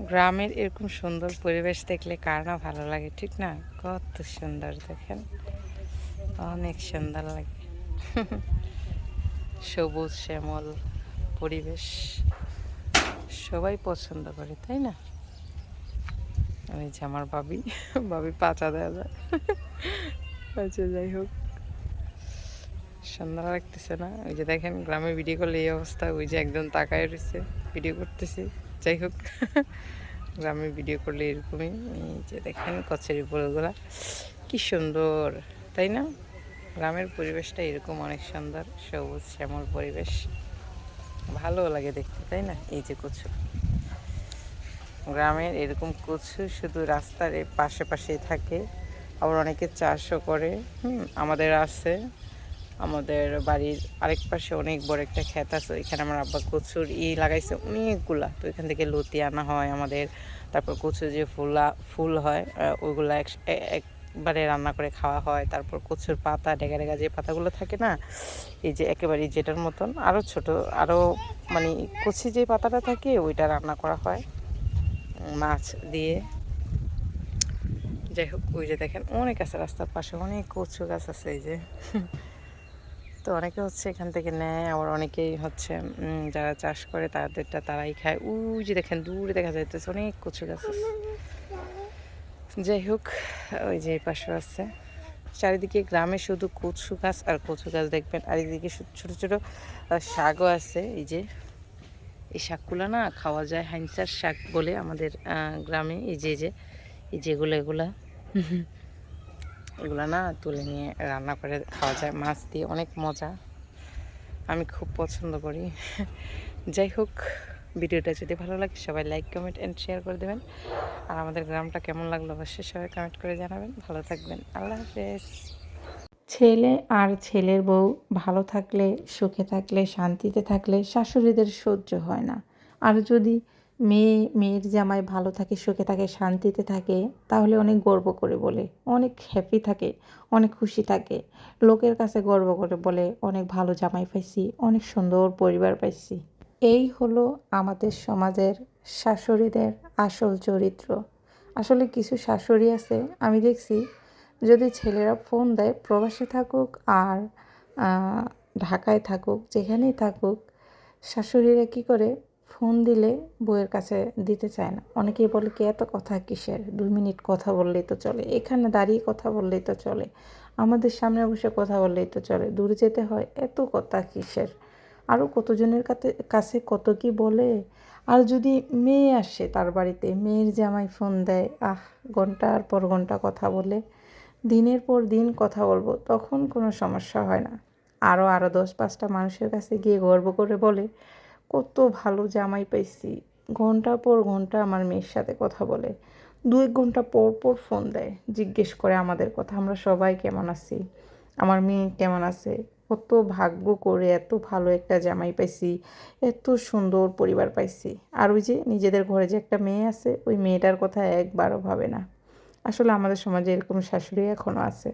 গ্রামের এরকম সুন্দর পরিবেশ দেখলে কার না ভালো লাগে, ঠিক না? কত সুন্দর, দেখেন? অনেক সুন্দর লাগে। সবুজ, শ্যামল পরিবেশ। সবাই পছন্দ করে, তাই না? ওই যে আমার বাবি বাবি পাচা দেওয়া যায়। আচ্ছা যাই হোক। সুন্দর লাগতেছে না? ওই যে দেখেন, গ্রামে ভিডিও করলে এই অবস্থা, ওই যে একদম তাকায় রয়েছে ভিডিও করতেছি। যাই হোক। গ্রামে ভিডিও করলে এরকমই। যে দেখেন কচেরি ফুলগুলা কি সুন্দর, তাই না? গ্রামের পরিবেশটা এরকম অনেক সুন্দর, সবুজ শ্যামল পরিবেশ। ভালো লাগে দেখতে, তাই না? এই যে কচু। গ্রামের এরকম কচু শুধু রাস্তার পাশে পাশেই থাকে। আবার অনেকে চাষও করে। হুম, আমাদের আছে। আমাদের বাড়ির আরেক পাশে অনেক বড় একটা ক্ষেত আছে এখানে আমার আব্বা কচুর ই লাগাইছে, অনেকগুলা। তো এখান থেকে লতি আনা হয় আমাদের, তারপর কচুর যে ফুলা, ফুল হয় ওইগুলা এক- একবারে রান্না করে খাওয়া হয়। তারপর কচুর পাতা ডেগা ডেগা যে পাতাগুলো থাকে না, এই যে একেবারে যেটার মতন আরও ছোট আরও মানে কচি যে পাতাটা থাকে, ওইটা রান্না করা হয় মাছ দিয়ে। যাই হোক, ওই যে দেখেন, অনেক আছে রাস্তার পাশে, অনেক কচু গাছ আছে এই যে। তো অনেকে হচ্ছে এখান থেকে নেয়, আবার অনেকেই হচ্ছে যারা চাষ করে তাদেরটা তারাই খায়। ওই যে দেখেন, দূরে দেখা যাইতেছে অনেক কচু গাছ আছে। যাই হোক, ওই যে পাশে আছে। চারিদিকে গ্রামে শুধু কচু গাছ আর কচু গাছ দেখবেন। আর এদিকে ছোট ছোট শাকও আছে। এই যে, এই শাকগুলো না খাওয়া যায়, হাইনসার শাক বলে আমাদের গ্রামে। এই যে এই যে, এই যেগুলো, এগুলা। এগুলো না তুলে নিয়ে রান্না করে খাওয়া যায়। মাছ দিয়ে অনেক মজা। আমি খুব পছন্দ করি। যাই হোক, ভিডিওটা যদি ভালো লাগে সবাই লাইক কমেন্ট অ্যান্ড শেয়ার করে দেবেন। আর আমাদের গ্রামটা কেমন লাগল অবশ্যই সবাই কমেন্ট করে জানাবেন। ভালো থাকবেন। আল্লাহ হাফেজ। ছেলে আর ছেলের বউ ভালো থাকলে, সুখে থাকলে, শান্তিতে থাকলে শাশুড়িদের সহ্য হয় না। আর যদি মেয়ে, মেয়ের জামাই ভালো থাকে, সুখে থাকে, শান্তিতে থাকে, তাহলে অনেক গর্ব করে বলে, অনেক হ্যাপি থাকে, অনেক খুশি থাকে। লোকের কাছে গর্ব করে বলে, অনেক ভালো জামাই পাইছি, অনেক সুন্দর পরিবার পাইছি। এই হলো আমাদের সমাজের শাশুড়িদের আসল চরিত্র। আসলে কিছু শাশুড়ি আছে, আমি দেখছি, যদি ছেলেরা ফোন দেয়, প্রবাসে থাকুক আর ঢাকায় থাকুক, যেখানেই থাকুক, শাশুড়িরা কি করে ফোন দিলে বউয়ের কাছে দিতে চায় না। অনেকেই বলে, কি এত কথা কিসের? দুই মিনিট কথা বললেই তো চলে। এখানে দাঁড়িয়ে কথা বললেই তো চলে। আমাদের সামনে বসে কথা বললেই তো চলে। দূরে যেতে হয়। এত কথা কিসের? আরও কতজনের কাছে কাছে কত কি বলে? আর যদি মেয়ে আসে তার বাড়িতে, মেয়ের জামাই ফোন দেয়, আহ, ঘণ্টার পর ঘণ্টা কথা বলে, দিনের পর দিন কথা বলব, তখন কোনো সমস্যা হয় না। আরও আরও দশ পাঁচটা মানুষের কাছে গিয়ে গর্ব করে বলে কত ভালো জামাই পাইছি। ঘণ্টা পর ঘণ্টা আমার মেয়ের সাথে কথা বলে। দু এক ঘণ্টা পর পর ফোন দেয়, জিজ্ঞেস করে আমাদের কথা। আমরা সবাই কেমন আছি? আমার মেয়ে কেমন আছে? কত ভাগ্য করে এত ভালো একটা জামাই পাইছি, এত সুন্দর পরিবার পাইছি। আর ওই যে নিজেদের ঘরে যে একটা মেয়ে আছে, ওই মেয়েটার কথা একবারও ভাবে না। আসলে আমাদের সমাজে এরকম শাশুড়ি এখনও আছে।